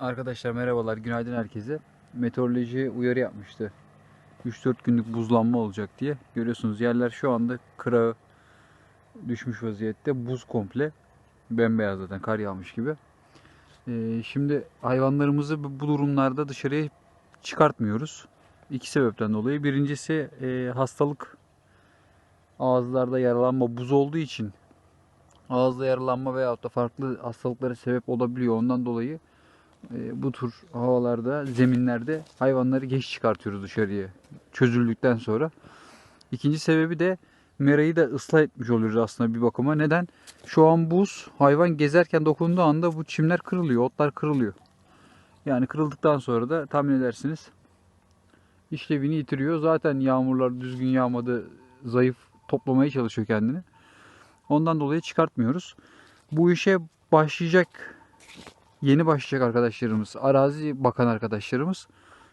Arkadaşlar merhabalar, günaydın herkese. Meteoroloji uyarı yapmıştı. 3-4 günlük buzlanma olacak diye. Görüyorsunuz yerler şu anda kırağı düşmüş vaziyette. Buz komple. Bembeyaz zaten kar yağmış gibi. Ee, şimdi hayvanlarımızı bu durumlarda dışarıya çıkartmıyoruz. İki sebepten dolayı. Birincisi e, hastalık ağızlarda yaralanma buz olduğu için ağızda yaralanma veyahut da farklı hastalıklara sebep olabiliyor. Ondan dolayı e, bu tür havalarda, zeminlerde hayvanları geç çıkartıyoruz dışarıya çözüldükten sonra. İkinci sebebi de merayı da ıslah etmiş oluyoruz aslında bir bakıma. Neden? Şu an buz hayvan gezerken dokunduğu anda bu çimler kırılıyor, otlar kırılıyor. Yani kırıldıktan sonra da tahmin edersiniz işlevini yitiriyor. Zaten yağmurlar düzgün yağmadı, zayıf toplamaya çalışıyor kendini. Ondan dolayı çıkartmıyoruz. Bu işe başlayacak yeni başlayacak arkadaşlarımız, arazi bakan arkadaşlarımız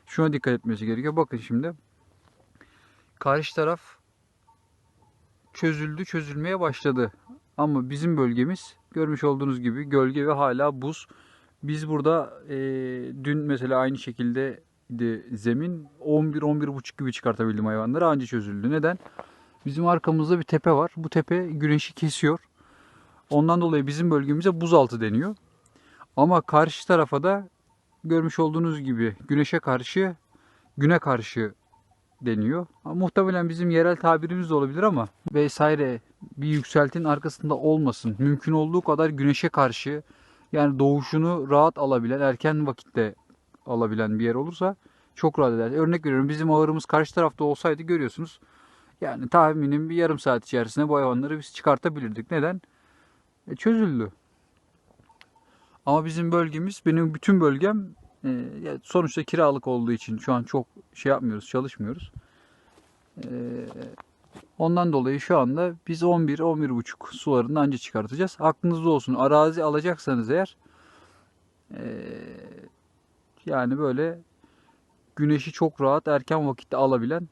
şuna dikkat etmesi gerekiyor. Bakın şimdi karşı taraf çözüldü, çözülmeye başladı. Ama bizim bölgemiz görmüş olduğunuz gibi gölge ve hala buz. Biz burada e, dün mesela aynı şekilde zemin 11-11,5 gibi çıkartabildim hayvanları anca çözüldü. Neden? Bizim arkamızda bir tepe var. Bu tepe güneşi kesiyor. Ondan dolayı bizim bölgemize buzaltı deniyor. Ama karşı tarafa da görmüş olduğunuz gibi güneşe karşı, güne karşı deniyor. Muhtemelen bizim yerel tabirimiz de olabilir ama vesaire bir yükseltin arkasında olmasın. Mümkün olduğu kadar güneşe karşı yani doğuşunu rahat alabilen, erken vakitte alabilen bir yer olursa çok rahat eder. Örnek veriyorum bizim ağırımız karşı tarafta olsaydı görüyorsunuz. Yani tahminim bir yarım saat içerisinde bu hayvanları biz çıkartabilirdik. Neden? E, çözüldü. Ama bizim bölgemiz, benim bütün bölgem e, sonuçta kiralık olduğu için şu an çok şey yapmıyoruz, çalışmıyoruz. E, ondan dolayı şu anda biz 11-11,5 sularını anca çıkartacağız. Aklınızda olsun arazi alacaksanız eğer e, yani böyle güneşi çok rahat erken vakitte alabilen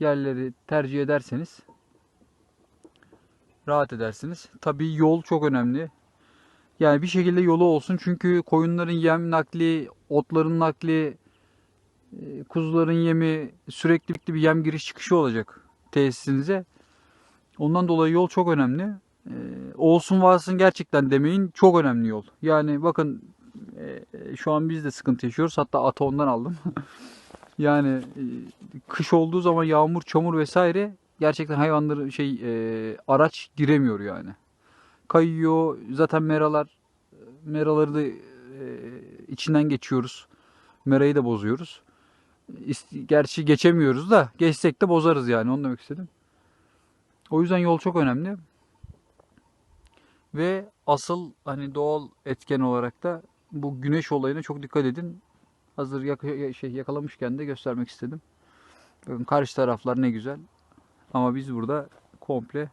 yerleri tercih ederseniz rahat edersiniz. Tabii yol çok önemli. Yani bir şekilde yolu olsun. Çünkü koyunların yem nakli, otların nakli, e, kuzuların yemi sürekli bir yem giriş çıkışı olacak tesisinize. Ondan dolayı yol çok önemli. E, olsun varsın gerçekten demeyin çok önemli yol. Yani bakın e, şu an biz de sıkıntı yaşıyoruz. Hatta atı ondan aldım. yani kış olduğu zaman yağmur, çamur vesaire gerçekten hayvanları şey araç giremiyor yani kayıyor. Zaten meralar meraları da e, içinden geçiyoruz. Merayı da bozuyoruz. Gerçi geçemiyoruz da geçsek de bozarız yani onu demek istedim. O yüzden yol çok önemli. Ve asıl hani doğal etken olarak da bu güneş olayına çok dikkat edin. Hazır yak şey yakalamışken de göstermek istedim. Bakın karşı taraflar ne güzel. Ama biz burada komple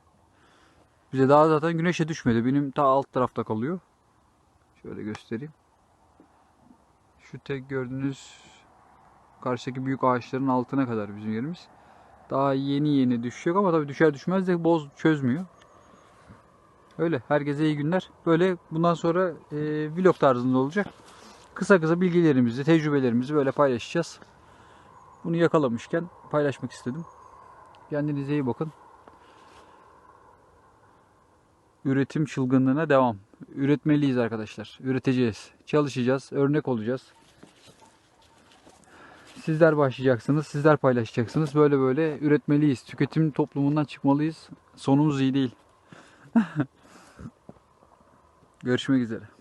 bize daha zaten güneşe düşmedi. Benim ta alt tarafta kalıyor. Şöyle göstereyim. Şu tek gördüğünüz karşıdaki büyük ağaçların altına kadar bizim yerimiz. Daha yeni yeni düşüyor ama tabii düşer düşmez de boz çözmüyor. Öyle. Herkese iyi günler. Böyle bundan sonra e, vlog tarzında olacak. Kısa kısa bilgilerimizi, tecrübelerimizi böyle paylaşacağız. Bunu yakalamışken paylaşmak istedim. Kendinize iyi bakın. Üretim çılgınlığına devam. Üretmeliyiz arkadaşlar. Üreteceğiz. Çalışacağız. Örnek olacağız. Sizler başlayacaksınız. Sizler paylaşacaksınız. Böyle böyle üretmeliyiz. Tüketim toplumundan çıkmalıyız. Sonumuz iyi değil. Görüşmek üzere.